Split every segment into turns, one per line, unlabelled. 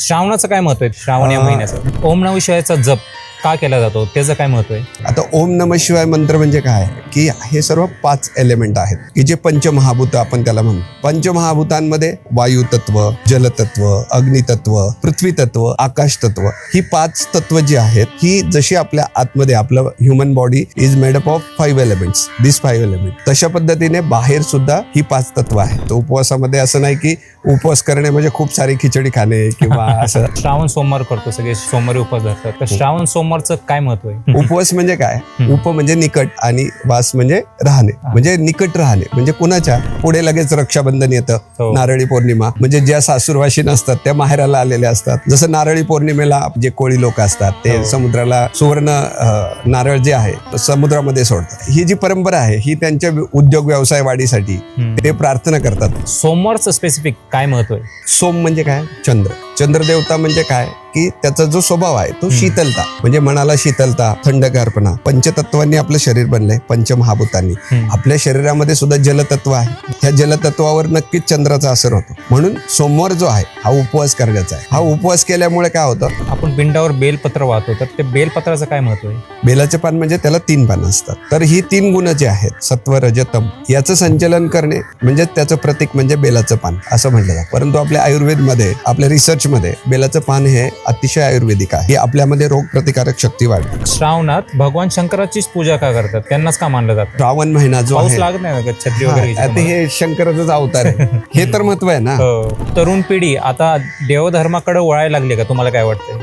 श्रावणाचं काय महत्त्व आहे? श्रावण या महिन्याचं. ओम नम शिवायचा जप का केला जातो? त्याचं काय महत्त्व आहे?
आता ओम नम शिवाय मंत्र म्हणजे काय? की हे सर्व पाच एलिमेंट आहेत. की जे पंचमहाभूत आपण त्याला म्हणतो पंचमहाभूतांमध्ये वायू तत्व जलतत्व अग्नितत्व पृथ्वी तत्व आकाश तत्व ही पाच तत्व जी आहेत ही जशी आपल्या आतमध्ये आपलं human body is made up of five elements this five element तशा पद्धतीने बाहेर सुद्धा ही पाच तत्व आहेत. उपवासामध्ये असं नाही की उपवास करणे म्हणजे खूप सारी खिचडी खाणे किंवा असं.
श्रावण सोमवार करतो सगळे सोमवारी उपवास धरतात. तर श्रावण सोमवारचं काय महत्त्व आहे?
उपवास म्हणजे काय? उप म्हणजे निकट आणि वास म्हणजे राहणे. म्हणजे निकट राहणे. म्हणजे कुणाच्या? पुढे लगेच रक्षाबंधन येतं
हो.
नारळी पौर्णिमा. म्हणजे ज्या सासूरवाशी नसतात त्या माहेराला आलेल्या असतात. जसं नारळी पौर्णिमेला जे कोळी लोक असतात ते
हो.
समुद्राला सुवर्ण नारळ जे आहे समुद्रामध्ये सोडतात. ही जी परंपरा आहे ही त्यांच्या उद्योग व्यवसाय वाढीसाठी. ते प्रार्थना करतात.
सोमवारचं स्पेसिफिक काय महत्त्व आहे?
सोम म्हणजे काय? चंद्र. चंद्रदेवता म्हणजे काय? की त्याचा जो स्वभाव आहे तो शीतलता. म्हणजे मनाला शीतलता थंडगारपणा. पंचतत्वांनी आपलं शरीर बनलंय पंचमहाभूतांनी. आपल्या शरीरामध्ये सुद्धा जलतत्व आहे. त्या जलतत्वावर नक्कीच चंद्राचा असर होतो. म्हणून सोमवार जो आहे हा उपवास करण्याचा आहे. हा उपवास केल्यामुळे काय होतं?
आपण पिंडावर बेलपत्र वाहतो तर ते बेलपत्राचं काय महत्त्व आहे?
बेलाचे पान म्हणजे त्याला तीन पानं असतात. तर ही तीन गुण जे आहेत सत्व रजतम याचं संचलन करणे म्हणजे त्याचं प्रतीक म्हणजे बेलाचं पान असं म्हटलं जातं. परंतु आपल्या आयुर्वेदमध्ये आपल्या रिसर्चमध्ये बेलाचं पान हे अतिशय आयुर्वेदिक आहे. हे आपल्यामध्ये रोग प्रतिकारक शक्ती वाढते.
श्रावणात भगवान शंकराचीच पूजा का करतात? त्यांनाच का मानलं जातं?
श्रावण महिना जो
पाऊस
आहे
लागत नाही ना का छत्री
हा, आता हे शंकराचाच अवतार आहे. हे तर महत्त्व आहे ना?
हो. तरुण पिढी आता देवधर्माकडे वळायला लागली का? तुम्हाला काय वाटतंय?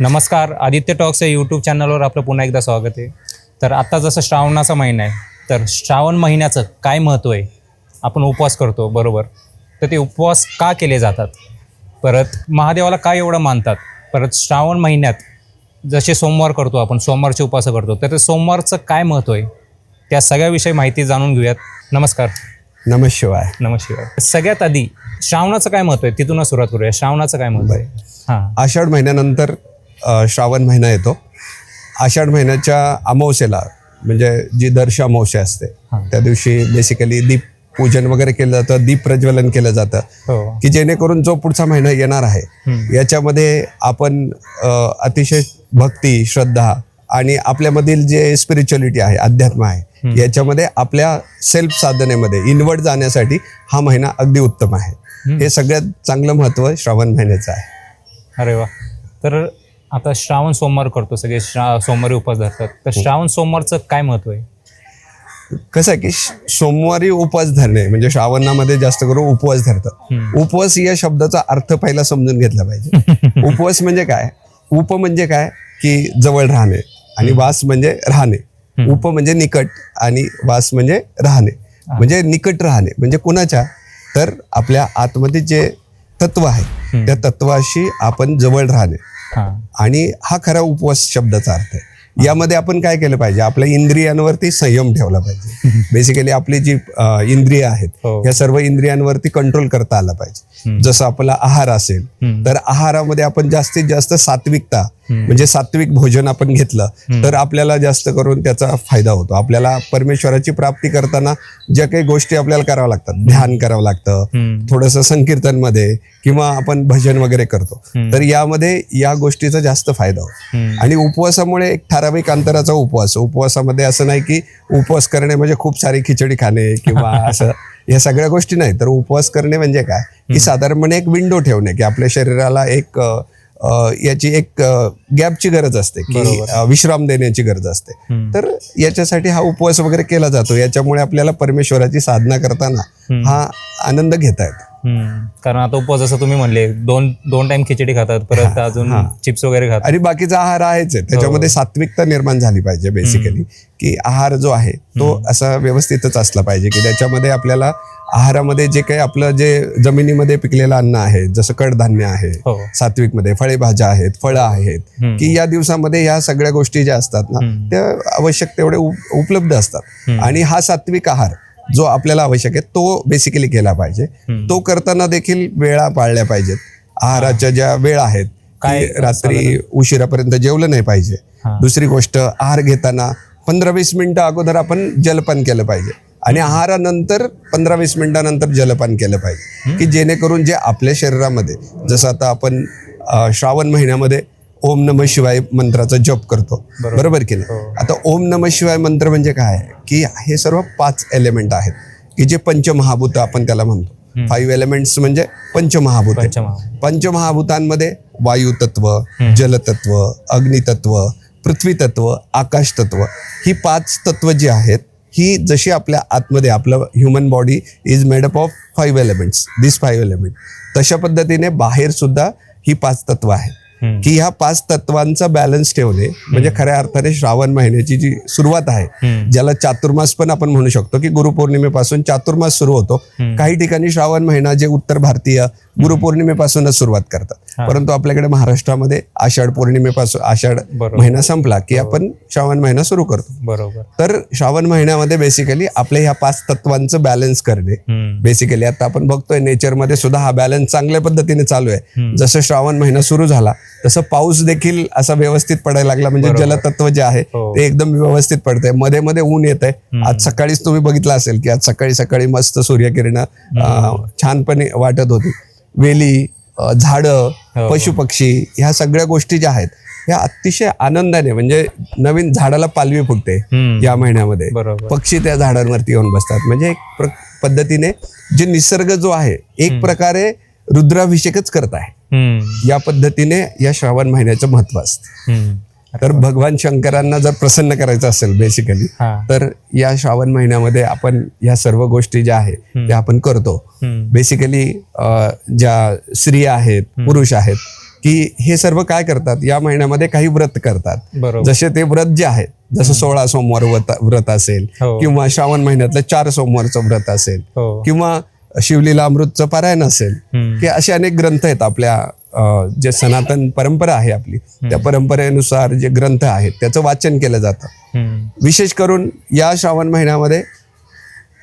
नमस्कार. आदित्य टॉक्स या यूट्यूब चॅनलवर आपलं पुन्हा एकदा स्वागत आहे. तर आता जसं श्रावणाचा महिना आहे तर श्रावण महिन्याचं काय महत्त्व आहे? आपण उपवास करतो बरोबर. तर ते उपवास का केले जातात? परत महादेवाला का एवढं मानतात? परत श्रावण महिन्यात जसे सोमवार करतो आपण सोमवारचे उपवास करतो तर ते सोमवारचं काय महत्त्व आहे? त्या सगळ्याविषयी माहिती जाणून घेऊयात. नमस्कार.
नम शिवाय.
नमस्कार सगळ्यात आधी श्रावणाचं काय महत्त्व आहे? तिथूनच सुरुवात करूया. श्रावणाचं काय महत्त्व आहे? हां.
आषाढ महिन्यानंतर अ, श्रावण महिना येतो. आषाढ महिन्याच्या अमावस्येला म्हणजे जी दर्श अमावस्या असते. त्या दिवशी बेसिकली दीप पूजन वगैरे केलं जातं दीप प्रज्वलन केलं जातं
हो.
की जेणेकरून जो पुढचा महिना येणार आहे. याच्यामध्ये आपण अतिशय भक्ती श्रद्धा आणि आपल्यामधील जे स्पिरिच्युअलिटी आहे अध्यात्म आहे याच्यामध्ये आपल्या सेल्फ साधनेमध्ये इनवर्ड जाण्यासाठी हा महिना अगदी उत्तम आहे. हे सगळ्यात चांगलं महत्त्व श्रावण महिन्याचं आहे.
अरे वा. तर आता श्रावण सोमवार करतो सगळे श्रा सोमवारी उपवास धरतात. तर श्रावण सोमवारचं काय महत्त्व आहे?
कसं आहे की सोमवारी उपवास धरणे म्हणजे श्रावणामध्ये जास्त करून उपवास धरतात. उपवास या शब्दाचा अर्थ पहिला समजून घेतला पाहिजे. उपवास म्हणजे काय? उप म्हणजे काय? की जवळ राहणे आणि वास म्हणजे राहणे. उप म्हणजे निकट आणि वास म्हणजे राहणे. म्हणजे निकट राहणे. म्हणजे कुणाच्या? तर आपल्या आतमध्ये जे तत्व आहे त्या तत्वाशी आपण जवळ राहणे. आणि हा खरा उपवास शब्दाचा अर्थ आहे. यामध्ये आपण काय केलं पाहिजे आपल्या इंद्रियांवरती संयम ठेवला पाहिजे बेसिकली आपली जी इंद्रिय आहेत
हो.
या सर्व इंद्रियांवरती कंट्रोल करता आला पाहिजे जसं आपला आहार असेल. तर आहारामध्ये आपण जास्तीत जास्त सात्विकता म्हणजे सात्विक भोजन आपण घेतलं तर आपल्याला जास्त करून त्याचा फायदा होतो. आपल्याला परमेश्वराची प्राप्ती करताना ज्या काही गोष्टी आपल्याला कराव्या लागतात ध्यान करावं लागतं. थोडंसं संकीर्तनमध्ये किंवा आपण भजन वगैरे करतो तर यामध्ये या गोष्टीचा जास्त फायदा होतो. आणि उपवासामुळे एक ठराविक अंतराचा उपवास उपवासामध्ये असं नाही की उपवास करणे म्हणजे खूप सारी खिचडी खाणे किंवा असं या सगळ्या गोष्टी नाही तर उपवास करणे म्हणजे काय? की साधारणपणे एक विंडो ठेवणे की आपल्या शरीराला एक याची एक गॅपची गरज असते की विश्राम देण्याची गरज असते. तर याच्यासाठी हा उपवास वगैरे केला जातो. याच्यामुळे आपल्याला परमेश्वराची साधना करताना हा आनंद घेता येतो.
कारण आता उपवास जसं तुम्ही म्हणले दोन दोन टाइम खिचडी खातात परत अजून चिप्स वगैरे खातात.
आणि बाकीचा आहार आहेच आहे. त्याच्यामध्ये सात्विकता निर्माण झाली पाहिजे बेसिकली की आहार जो आहे तो असा व्यवस्थितच असला पाहिजे की त्याच्यामध्ये आपल्याला आहारामध्ये जे काही आपलं जे जमिनीमध्ये पिकलेलं अन्न आहे जसं कडधान्य आहे
हो
सात्विकमध्ये फळेभाज्या आहेत फळं आहेत. की या दिवसामध्ये ह्या सगळ्या गोष्टी ज्या असतात ना. त्या आवश्यक तेवढे उप- उपलब्ध असतात आणि हा सात्विक आहार जो आपल्याला आवश्यक आहे तो बेसिकली केला पाहिजे. तो करताना देखील वेळा पाळल्या पाहिजेत आहाराच्या ज्या वेळ आहेत
काय
रात्री उशिरापर्यंत जेवलं नाही पाहिजे. दुसरी गोष्ट आहार घेताना पंधरा वीस मिनिटं अगोदर आपण जलपान केलं पाहिजे आणि आहारानंतर पंधरा वीस मिनिटानंतर जलपान केलं पाहिजे. की जेणेकरून जे आपल्या शरीरामध्ये जसं आता आपण श्रावण महिन्यामध्ये ओम नम शिवाय मंत्राचा जप करतो.
बरोबर.
की नाही?
हो.
आता ओम नम शिवाय मंत्र म्हणजे काय? आहे की हे सर्व पाच एलिमेंट आहेत. की जे पंचमहाभूत आपण त्याला म्हणतो. फाईव्ह एलिमेंट्स म्हणजे पंचमहाभूत
पंचमहा
पंचमहाभूतांमध्ये वायू तत्व जलतत्व अग्नितत्व पृथ्वी तत्व आकाश तत्व ही पाच तत्व जी आहेत ही जशी आपल्या आतमध्ये आपलं human body is made up of five elements this five element तशा पद्धतीने बाहेर सुद्धा ही पाच तत्व आहेत. की ह्या पाच तत्वांचा बॅलन्स ठेवणे म्हणजे खऱ्या अर्थाने श्रावण महिन्याची जी सुरुवात आहे. ज्याला चातुर्मास पण आपण म्हणू शकतो की गुरुपौर्णिमेपासून चातुर्मास सुरू होतो. काही ठिकाणी श्रावण महिना जे उत्तर भारतीय गुरुपौर्णिमेपासूनच सुरुवात करतात. परंतु आपल्याकडे महाराष्ट्रामध्ये आषाढ पौर्णिमेपासून आषाढ. महिना संपला की आपण श्रावण महिना सुरू करतो.
बरोबर.
तर श्रावण महिन्यामध्ये बेसिकली आपल्या ह्या पाच तत्वांचं बॅलन्स करणे. बेसिकली आता आपण बघतोय नेचरमध्ये सुद्धा हा बॅलन्स चांगल्या पद्धतीने चालू आहे. जसं श्रावण महिना सुरू झाला तसं पाऊस देखील असा व्यवस्थित पडायला लागला. म्हणजे. जलतत्व जे आहे
हो.
ते एकदम व्यवस्थित पडतंय. मध्ये मध्ये ऊन येत आहे आज सकाळीच तुम्ही बघितलं असेल की आज सकाळी सकाळी मस्त सूर्यकिरण छानपणे वाटत होती. वेली झाडं
हो.
पशु पक्षी ह्या सगळ्या गोष्टी ज्या आहेत ह्या अतिशय आनंदाने म्हणजे नवीन झाडाला पालवी फुटते. या महिन्यामध्ये पक्षी त्या झाडांवरती येऊन बसतात म्हणजे एक पद्धतीने जे निसर्ग जो आहे एक प्रकारे रुद्राभिषेकच करत आहे. या पद्धतीने या श्रावण महिन्याचं महत्त्व असतं. तर भगवान शंकरांना जर प्रसन्न करायचं असेल बेसिकली तर या श्रावण महिन्यामध्ये आपण या सर्व गोष्टी ज्या आहेत त्या आपण करतो. बेसिकली ज्या स्त्रिया आहेत पुरुष आहेत की हे सर्व काय करतात? या महिन्यामध्ये काही व्रत करतात. जसे ते व्रत जे आहेत जसं सोळा सोमवार व्रत व्रत असेल
हो.
किंवा श्रावण महिन्यातलं चार सोमवारचं व्रत असेल
हो.
किंवा शिवलीला अमृतचं पारायण असेल. की असे अनेक ग्रंथ आहेत आपल्या जे सनातन परंपरा आहे आपली त्या परंपरेनुसार जे ग्रंथ आहेत त्याचं वाचन केलं जातं. विशेष करून या श्रावण महिन्यामध्ये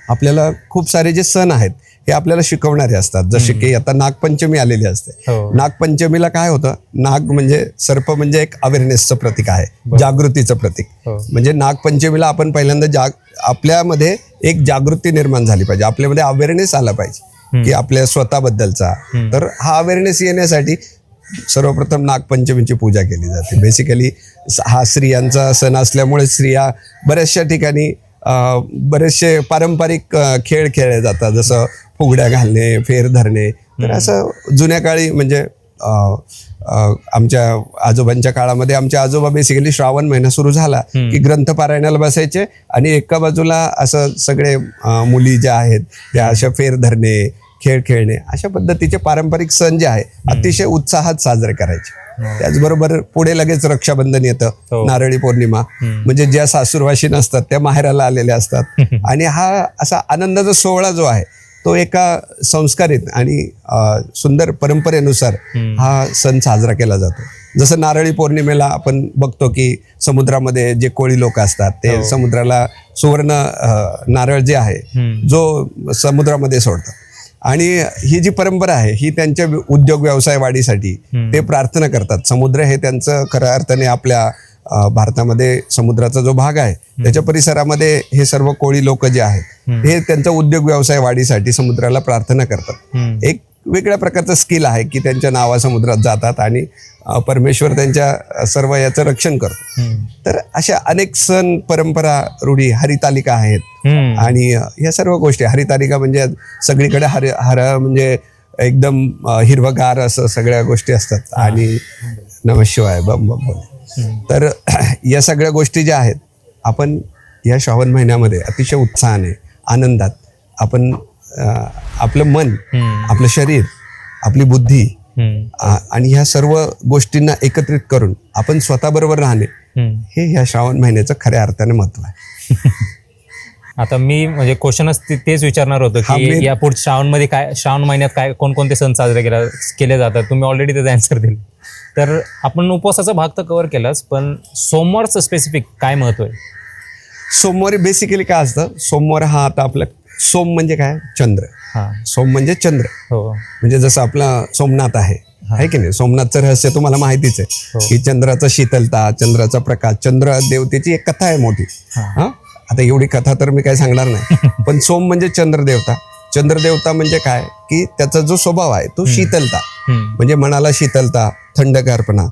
आपल्याला खूप सारे जे सण आहेत हे आपल्याला शिकवणारे असतात. जसे की आता नागपंचमी आलेली असते.
हो.
नागपंचमीला काय होतं? नाग म्हणजे सर्प म्हणजे एक अवेअरनेसचं प्रतीक आहे जागृतीचं प्रतीक.
हो.
म्हणजे नागपंचमीला आपण पहिल्यांदा जाग आपल्यामध्ये एक जागृती निर्माण झाली पाहिजे. आपल्यामध्ये अवेअरनेस आला पाहिजे की आपल्या स्वतःबद्दलचा. तर हा अवेअरनेस येण्यासाठी सर्वप्रथम नागपंचमीची पूजा केली जाते. बेसिकली हा स्त्रियांचा सण असल्यामुळे स्त्रिया बऱ्याचशा ठिकाणी बरेचसे पारंपरिक खेळ खेळले जातात. जसं फुगड्या घालणे फेर धरणे. तर असं जुन्या काळी म्हणजे आमच्या आजोबांच्या काळामध्ये आमच्या आजोबा बेसिकली श्रावण महिना सुरू झाला की ग्रंथ पारायणाला बसायचे आणि एका बाजूला असं सगळे मुली ज्या आहेत त्या अशा फेर धरणे खेळ खेळणे अशा पद्धतीचे पारंपरिक सण जे आहे अतिशय उत्साहात साजरे करायचे. त्याचबरोबर पुढे लगेच रक्षाबंधन येतं
हो.
नारळी पौर्णिमा. म्हणजे ज्या सासूरवाशी नसतात त्या माहेराला आलेल्या असतात. आणि हा असा आनंदाचा सोहळा जो आहे तो एका संस्कारित आणि सुंदर परंपरेनुसार हा सण साजरा केला जातो. जसं नारळी पौर्णिमेला आपण बघतो की समुद्रामध्ये जे कोळी लोक असतात ते समुद्राला सुवर्ण नारळ जे आहे. जो समुद्रामध्ये सोडतात. आणि ही जी परंपरा आहे ही त्यांच्या उद्योग व्यवसाय वाढीसाठी ते प्रार्थना करतात. समुद्र हे त्यांचं खऱ्या अर्थाने आपल्या भारतामध्ये समुद्राचा जो भाग आहे त्याच्या परिसरामध्ये हे सर्व कोळी लोक जे आहेत हे त्यांचा उद्योग व्यवसाय वाढीसाठी समुद्राला प्रार्थना करतात. एक वेगळ्या प्रकारचं स्किल आहे की त्यांच्या नावा समुद्रात जातात आणि परमेश्वर त्यांच्या सर्व याचं रक्षण करतो. तर अशा अनेक सण परंपरा रूढी हरितालिका आहेत. आणि या सर्व गोष्टी हरितालिका म्हणजे सगळीकडे हर हर म्हणजे एकदम हिरवगार असं सगळ्या गोष्टी असतात. आणि नम शिवाय. बम बम बम. तर या सगळ्या गोष्टी ज्या आहेत आपण या श्रावण महिन्यामध्ये अतिशय उत्साहाने आनंदात आपण आपलं मन. आपलं शरीर आपली बुद्धी आणि ह्या सर्व गोष्टींना एकत्रित करून आपण स्वतःबरोबर राहणे. हे ह्या श्रावण महिन्याचं खऱ्या अर्थाने महत्त्व आहे.
आता मी म्हणजे क्वेश्चनच तेच विचारणार होतो की या पुढच्या श्रावणमध्ये काय श्रावण महिन्यात काय कोणकोणते सण साजरे केला जातात? तुम्ही ऑलरेडी त्याचा आन्सर दिले. तर आपण उपवासाचा भाग तर कव्हर केलाच पण सोमवारचं स्पेसिफिक काय महत्त्व आहे?
सोमवारी बेसिकली काय असतं? सोमवार हा आता आपलं सोम म्हणजे काय? चंद्र.
हा.
सोम म्हणजे चंद्र.
हो.
म्हणजे जसं आपला सोमनाथ आहे. आहे की नाही? सोमनाथचं रहस्य तुम्हाला माहितीच आहे.
हो.
की चंद्राचा शीतलता चंद्राचा प्रकाश चंद्र देवतेची एक कथा आहे मोठी.
हा.
हा? आता एवढी कथा तर मी काय सांगणार नाही. पण सोम म्हणजे चंद्रदेवता. चंद्रदेवता म्हणजे काय? की त्याचा जो स्वभाव आहे तो शीतलता. म्हणजे मनाला शीतलता थंडगारपणा.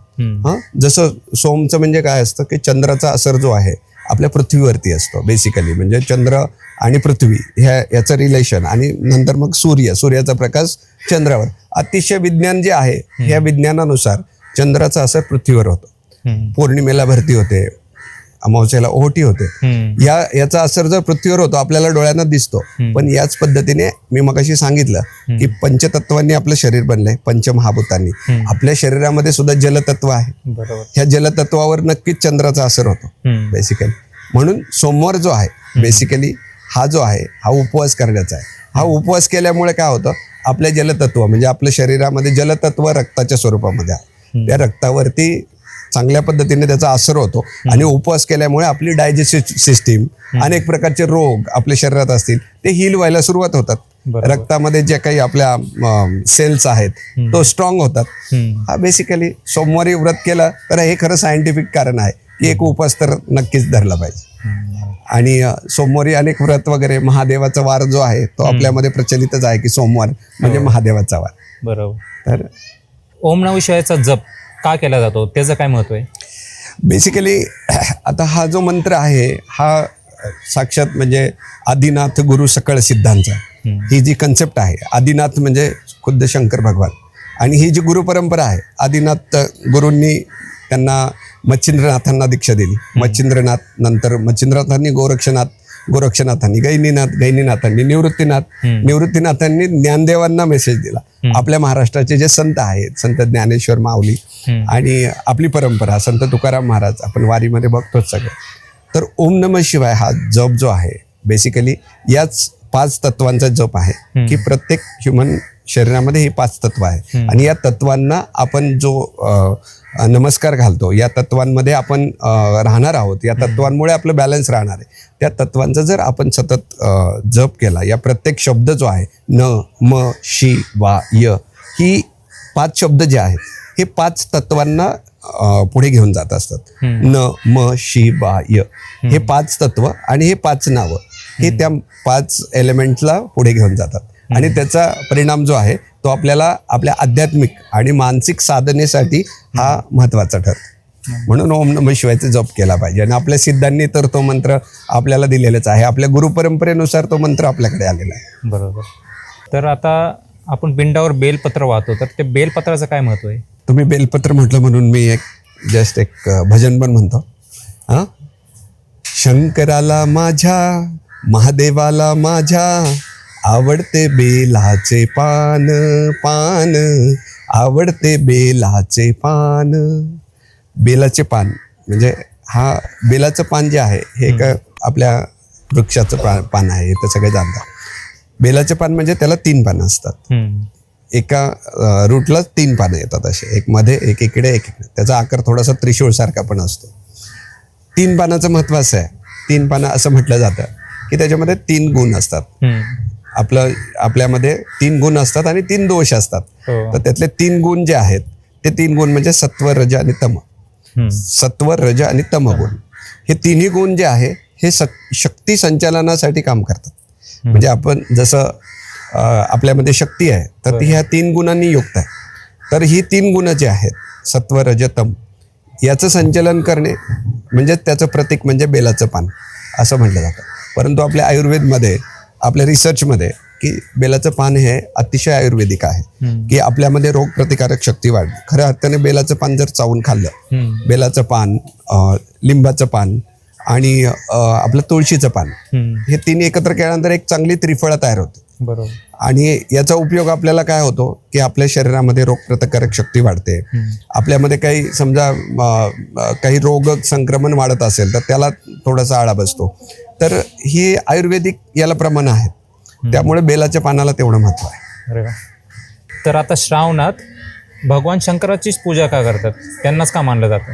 हा? जसं सोमचं म्हणजे काय असतं की चंद्राचा असर जो आहे आपल्या पृथ्वीवरती असतो बेसिकली म्हणजे चंद्र आणि पृथ्वी ह्या याचं रिलेशन आणि नंतर मग सूर्य सूर्याचा प्रकाश चंद्रावर. अतिशय विज्ञान जे आहे ह्या विज्ञानानुसार चंद्राचा असर पृथ्वीवर होतो. पौर्णिमेला भरती होते अमावस्याला ओहोटी होते. या याचा असर जर पृथ्वीवर होतो आपल्याला डोळ्यांना दिसतो. पण याच पद्धतीने मी मगाशी सांगितलं की पंचतत्वांनी आपलं शरीर बनलंय पंचमहाभूतांनी. आपल्या शरीरामध्ये सुद्धा जलतत्व आहे. ह्या जलतत्वावर नक्कीच चंद्राचा असर होतो बेसिकली म्हणून सोमवार जो आहे बेसिकली हा जो आहे हा उपवास करण्याचा आहे. हा उपवास केल्यामुळे काय होतं आपल्या जलतत्व म्हणजे आपल्या शरीरामध्ये जलतत्व रक्ताच्या स्वरूपामध्ये आहे. त्या रक्तावरती चांगल्या पद्धतीने त्याचा असर होतो. आणि उपवास केल्यामुळे आपली डायजेस्टिव्ह सिस्टीम अनेक प्रकारचे रोग आपल्या शरीरात असतील ते हील व्हायला सुरुवात होतात. रक्तामध्ये जे काही आपल्या सेल्स आहेत तो स्ट्रॉंग होतात. हा बेसिकली सोमवारी व्रत केलं तर हे खरं सायंटिफिक कारण आहे की एक उपास तर नक्कीच धरला पाहिजे. आणि सोमवारी अनेक व्रत वगैरे महादेवाचा वार जो आहे तो आपल्यामध्ये प्रचलितच आहे की सोमवार म्हणजे महादेवाचा वार.
बरोबर.
तर
ओम नम शिवायचा जप. का केला जातो? त्याचं काय महत्त्व आहे?
बेसिकली आता हा जो मंत्र आहे हा साक्षात म्हणजे आदिनाथ गुरु सकळ सिद्धांचा. ही जी कन्सेप्ट आहे आदिनाथ म्हणजे खुद्द शंकर भगवान. आणि ही जी गुरु परंपरा आहे आदिनाथ गुरूंनी त्यांना मच्छिंद्रनाथांना दीक्षा दिली. मच्छिंद्रनाथ नंतर मच्छिंद्रनाथांनी गोरक्षनाथ गोरक्षनाथांनी गैनीनाथ गैनीनाथांनी निवृत्तीनाथ निवृत्तीनाथांनी ज्ञानदेवांना मेसेज दिला. आपल्या महाराष्ट्राचे जे संत आहेत संत ज्ञानेश्वर माऊली. आणि आपली परंपरा संत तुकाराम महाराज आपण वारीमध्ये बघतोच सगळे. तर ओम नम शिवाय हा जप जो आहे बेसिकली याच पाच तत्वांचा जप आहे की प्रत्येक ह्युमन शरीरामध्ये ही पाच तत्व आहे आणि या तत्वांना आपण जो नमस्कार घालतो. या तत्वांमध्ये आपण राहणार आहोत. या तत्वांमुळे आपलं बॅलन्स राहणार आहे. त्या तत्वांचा जर आपण सतत जप केला या प्रत्येक शब्द जो आहे न म शि वा य ही पाच शब्द जे आहेत हे पाच तत्वांना पुढे घेऊन जात असतात. न म शि वा य. हे पाच तत्व आणि हे पाच नावं. हे त्या पाच एलिमेंटला पुढे घेऊन जातात. आणि त्याचा परिणाम जो आहे तो आपल्याला आपल्या आध्यात्मिक आणि मानसिक साधनेसाठी हा महत्त्वाचा ठरतो. म्हणून ओम नम शिवायचा जप केला पाहिजे. आणि आपल्या सिद्धांनी तर तो मंत्र आपल्याला दिलेलाच आहे. आपल्या गुरुपरंपरेनुसार तो मंत्र आपल्याकडे आलेला आहे.
बरोबर. तर आता आपण पिंडावर बेलपत्र वाहतो तर ते बेलपत्राचं काय महत्त्व आहे?
तुम्ही बेलपत्र म्हटलं म्हणून मी एक जस्ट एक भजन पण म्हणतो. हा? शंकराला माझ्या महादेवाला माझ्या आवडते बेलाचे पान पान. आवडते बेलाचे पान. बेलाचे पान म्हणजे हा बेलाचं पान जे आहे हे एक आपल्या वृक्षाचं पा पान आहे हे तर सगळे जाणतात बेलाचे पान म्हणजे त्याला तीन पानं असतात. एका अ, रूटला तीन पानं येतात असे. एक मध्ये एक इकडे एक इकडे. त्याचा आकार थोडासा त्रिशूळसारखा पण असतो. तीन पानाचं महत्त्व असं आहे. तीन पानं असं म्हटलं जातं की त्याच्यामध्ये तीन गुण असतात. आपलं आपल्यामध्ये तीन गुण असतात आणि तीन दोष असतात.
हो.
तर त्यातले तीन गुण जे आहेत ते तीन गुण म्हणजे सत्व रज आणि तम. सत्व रज आणि तम गुण. हे तिन्ही गुण जे आहे हे शक्ती संचालनासाठी काम करतात. म्हणजे आपण जसं आपल्यामध्ये शक्ती आहे तर ती ह्या तीन गुणांनी युक्त आहे. तर ही तीन गुण जे आहेत सत्व रज तम याचं संचलन करणे म्हणजे त्याचं प्रतीक म्हणजे बेलाचं पान असं म्हटलं जातं. परंतु आपल्या आयुर्वेदमध्ये आपल्या रिसर्चमध्ये की बेलाचं पान हे अतिशय आयुर्वेदिक आहे. की आपल्यामध्ये रोगप्रतिकारक शक्ती वाढते खऱ्या अर्थाने बेलाचं पान जर चावून खाल्लं बेलाचं पान लिंबाचं पान आणि आपलं तुळशीचं पान हे तीन एकत्र केल्यानंतर एक चांगली त्रिफळा तयार होते.
बरोबर.
आणि याचा उपयोग आपल्याला काय होतो की आपल्या शरीरामध्ये रोगप्रतिकारक शक्ती वाढते. आपल्यामध्ये काही समजा काही रोग संक्रमण वाढत असेल तर त्याला थोडासा आळा बसतो. तर ही आयुर्वेदिक याला प्रमाण आहेत. त्यामुळे बेलाच्या पानाला तेवढं महत्त्व आहे.
तर आता श्रावणात भगवान शंकराचीच पूजा का करतात? त्यांनाच का मानलं जातं?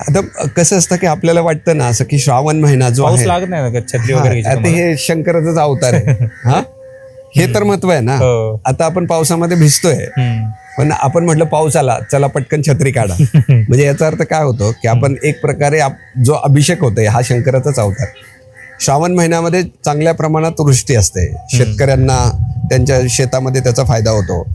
आता कसं असतं की आपल्याला वाटतं ना असं की श्रावण महिना जो
पाऊस
आहे.
लागत नाही ना का छत्री वगैरे घ्यायची
आता
तुम्हाला?
हे शंकराचाच अवतार आहे. हा? हे तर महत्त्व आहे ना.
हो.
आता आपण पावसामध्ये भिजतोय.
हम्म,
पण आपण म्हटलं पाऊस आला चला पटकन छत्री काढा. म्हणजे याचा अर्थ काय होतो की आपण एक प्रकारे आप- जो अभिषेक होतोय हा शंकराचाच अवतार. श्रावण महिन्यामध्ये चांगल्या प्रमाणात वृष्टी असते. शेतकऱ्यांना त्यांच्या शेतामध्ये त्याचा फायदा होतो.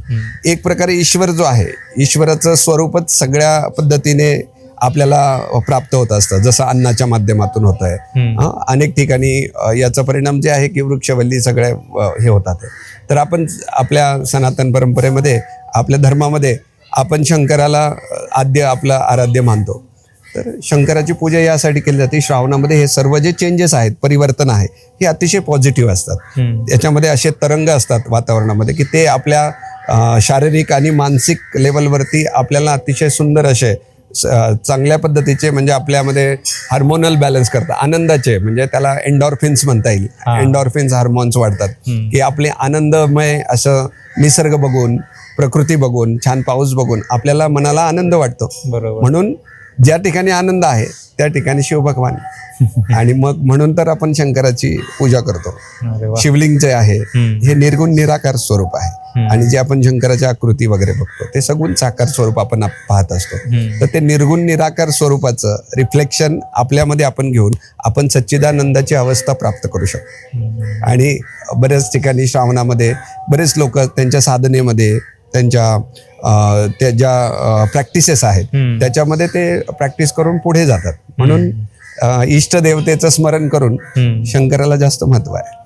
एक प्रकारे ईश्वर जो आहे ईश्वराचं स्वरूपच सगळ्या पद्धतीने आपल्याला प्राप्त होत असतं जसं अन्नाच्या माध्यमातून होत आहे. अनेक ठिकाणी याचा परिणाम जे आहे की वृक्षवल्ली सगळ्या हे होतात तर आपण आपल्या सनातन परंपरेमध्ये आपल्या धर्मामध्ये आपण शंकराला आद्य आपला आराध्य मानतो. तर शंकराची पूजा यासाठी केली जाते. श्रावणामध्ये हे सर्व जे चेंजेस आहेत परिवर्तन आहे हे अतिशय पॉझिटिव्ह असतात.
हम्म.
त्याच्यामध्ये असे तरंग असतात वातावरणामध्ये की ते आपल्या शारीरिक आणि मानसिक लेवलवरती आपल्याला अतिशय सुंदर असे चांगल्या पद्धतीचे म्हणजे आपल्यामध्ये हार्मोनल बॅलन्स करतात. आनंदाचे म्हणजे त्याला एन्डॉर्फिन्स म्हणता येईल. एन्डॉर्फिन्स हार्मोन्स वाढतात. की आपले आनंदमय असं निसर्ग बघून प्रकृती बघून छान पाऊस बघून आपल्याला मनाला आनंद वाटतो.
बरोबर.
म्हणून ज्या ठिकाणी आनंद आहे त्या ठिकाणी शिव भगवान आणि मग म्हणून तर आपण शंकराची पूजा करतो शिवलिंग जे आहे. हे निर्गुण निराकार स्वरूप आहे. आणि जे आपण शंकराच्या आकृती वगैरे बघतो ते सगुण साकार स्वरूप आपण आप- पाहत असतो. तर ते निर्गुण निराकार स्वरूपाचं रिफ्लेक्शन आपल्यामध्ये आपण घेऊन आपण सच्चिदानंदाची अवस्था प्राप्त करू शकतो. आणि बऱ्याच ठिकाणी श्रावणामध्ये बरेच लोक त्यांच्या साधनेमध्ये त्यांच्या त्या ज्या प्रॅक्टिसेस आहेत. त्याच्यामध्ये ते प्रॅक्टिस करून पुढे जातात म्हणून अं, इष्टदेवतेचं स्मरण करून. शंकराला जास्त महत्त्व आहे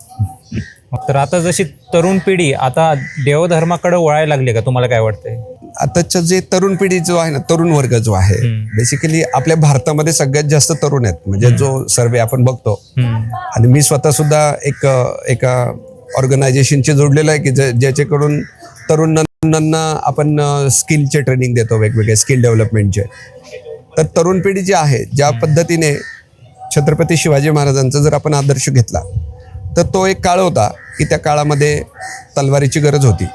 तर आता जशी तरुण पिढी आता देवधर्माकडे वळायला लागली का तुम्हाला काय वाटतंय
आताच्या जे तरुण पिढी जो आहे ना तरुण वर्ग जो आहे. बेसिकली आपल्या भारतामध्ये सगळ्यात जास्त तरुण आहेत म्हणजे जो सर्वे आपण बघतो. आणि मी स्वतः सुद्धा एक एका ऑर्गनायझेशनशी जोडलेलं आहे की ज्याच्याकडून तरुणांना आपण स्किलचे ट्रेनिंग देतो वेगवेगळे स्किल डेव्हलपमेंटचे तर तरुण पिढी जी आहे ज्या पद्धतीने छत्रपती शिवाजी महाराजांचा जर आपण आदर्श घेतला तर तो एक काळ होता की त्या काळामध्ये तलवारीची गरज होती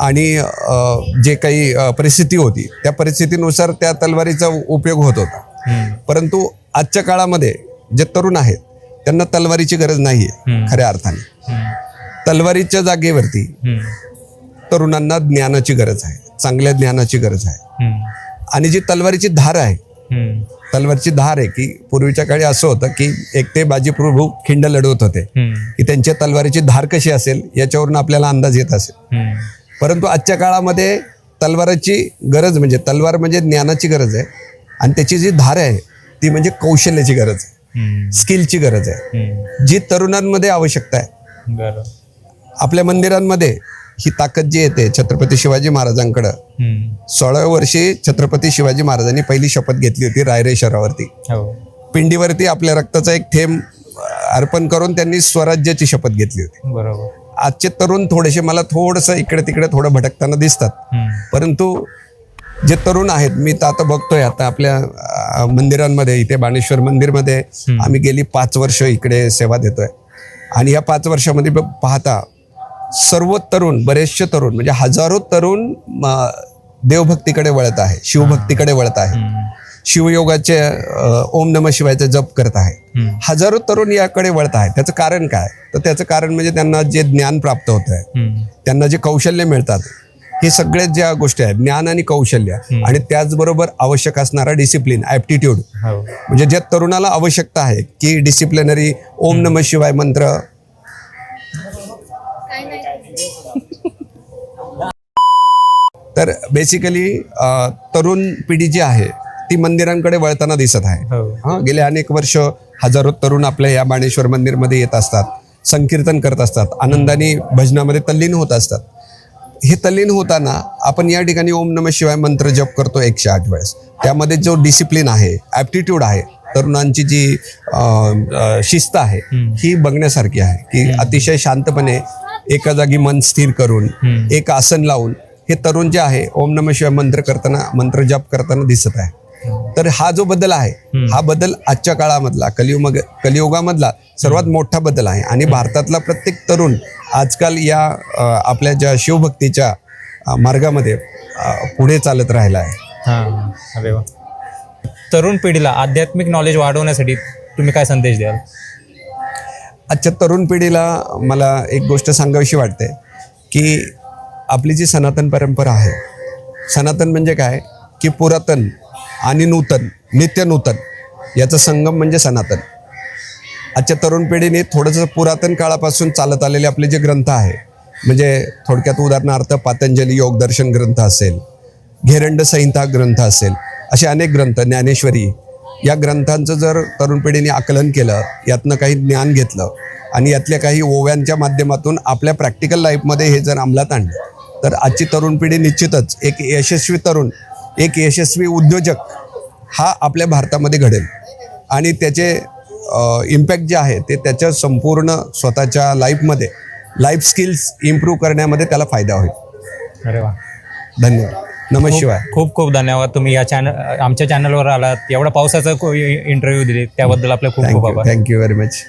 आणि जे काही परिस्थिती होती त्या परिस्थितीनुसार त्या तलवारीचा उपयोग होत होता. परंतु आजच्या काळामध्ये जे तरुण आहेत त्यांना तलवारीची गरज नाही आहे. खऱ्या अर्थाने. तलवारीच्या जागेवरती. तरुणांना ज्ञानाची गरज आहे चांगल्या ज्ञानाची गरज आहे. आणि जी तलवारीची धार आहे. तलवारची धार आहे की पूर्वीच्या काळी असं होतं की एकटे बाजी प्रभू खिंड लढवत होते. की त्यांच्या तलवारीची धार कशी असेल याच्यावरून आपल्याला अंदाज येत असेल. परंतु आजच्या काळामध्ये तलवाराची गरज म्हणजे तलवार म्हणजे ज्ञानाची गरज आहे आणि त्याची जी धार आहे ती म्हणजे कौशल्याची गरज आहे. स्किलची गरज आहे. जी तरुणांमध्ये आवश्यकता आहे आपल्या मंदिरांमध्ये ही ताकद जी येते छत्रपती शिवाजी महाराजांकडं. सोळाव्या वर्षी छत्रपती शिवाजी महाराजांनी पहिली शपथ घेतली होती रायरेश्वरावरती
हो.
पिंडीवरती आपल्या रक्ताचा एक थेंब अर्पण करून त्यांनी स्वराज्याची शपथ घेतली होती.
बरोबर.
आजचे तरुण थोडेसे मला थोडंसं इकडे तिकडे थोडं भटकताना दिसतात. परंतु जे तरुण आहेत मी तर आता बघतोय आता आपल्या मंदिरांमध्ये इथे बाणेश्वर मंदिरमध्ये आम्ही गेली पाच वर्ष इकडे सेवा देतोय. आणि या पाच वर्षामध्ये पाहता सर्व तरुण बरेचसे तरुण म्हणजे हजारो तरुण देवभक्तीकडे वळत आहे शिवभक्तीकडे वळत आहे. शिवयोगाचे ओम नम शिवायचा जप करत आहे. हजारो तरुण याकडे वळत आहे. त्याचं कारण काय? तर त्याचं कारण म्हणजे त्यांना जे ज्ञान प्राप्त होत आहे. त्यांना जे कौशल्य मिळतात हे सगळ्यात ज्या गोष्टी आहेत ज्ञान आणि कौशल्य आणि त्याचबरोबर आवश्यक असणारा डिसिप्लिन ॲप्टिट्यूड
हो.
म्हणजे ज्या तरुणाला आवश्यकता आहे की डिसिप्लिनरी ओम नम शिवाय मंत्र तर बेसिकली तरुण पिढी जी आहे ती मंदिरांकडे वळताना दिसत आहे.
हो.
हा गेले अनेक वर्ष हजारो तरुण आपल्या या बाणेश्वर मंदिरमध्ये येत असतात संकीर्तन करत असतात आनंदाने भजनामध्ये तल्लीन होत असतात. हे तल्लीन होताना आपण या ठिकाणी ओम नम शिवाय मंत्र जप करतो एकशे आठ वेळेस. त्यामध्ये जो डिसिप्लिन आहे ॲप्टिट्यूड आहे तरुणांची जी शिस्त आहे ही बघण्यासारखी आहे की अतिशय शांतपणे एका जागी मन स्थिर करून. एक आसन लावून हे तरुण जे आहे ओम नम शिवाय मंत्र करताना मंत्र जप करताना दिसत आहे. तर हा जो बदल आहे हा बदल आजच्या काळामधला कलियुग कलियुगामधला सर्वात मोठा बदल आहे. आणि भारतातला प्रत्येक तरुण आजकाल या आपल्या ज्या शिवभक्तीच्या मार्गामध्ये पुढे चालत राहिला आहे.
हां अरे वा. तरुण पिढीला आध्यात्मिक नॉलेज वाढवण्यासाठी तुम्ही काय संदेश द्याल?
आजच्या तरुण पिढीला मला एक गोष्ट सांगावीशी वाटते की आपली जी सनातन परंपरा आहे सनातन म्हणजे काय? की पुरातन आणि नूतन नित्य नूतन याचा संगम म्हणजे सनातन. आजच्या तरुण पिढीने थोडंसं पुरातन काळापासून चालत आलेले आपले जे ग्रंथ आहे म्हणजे थोडक्यात उदाहरणार्थ पातंजली योगदर्शन ग्रंथ असेल घेरंड संहिता ग्रंथ असेल असे अनेक ग्रंथ ज्ञानेश्वरी या ग्रंथांचं जर तरुण पिढीने आकलन केलं यातनं काही ज्ञान घेतलं आणि यातल्या काही ओव्यांच्या माध्यमातून आपल्या प्रॅक्टिकल लाईफमध्ये हे जर अंमलात आणलं तर आजची तरुण पिढी निश्चितच एक यशस्वी तरुण एक यशस्वी उद्योजक हा आपल्या भारतामध्ये घडेल. आणि त्याचे इम्पॅक्ट जे आहे ते त्याच्या संपूर्ण स्वतःच्या लाईफमध्ये लाईफ स्किल्स इम्प्रूव्ह करण्यामध्ये त्याला फायदा होईल.
अरे वा.
धन्यवाद. नमः शिवाय
खूप खूप धन्यवाद. तुम्ही या चॅनल आमच्या चॅनलवर आलात. एवढा पावसाचा इंटरव्ह्यू दिली त्याबद्दल आपले खूप खूप आभार.
Thank you very much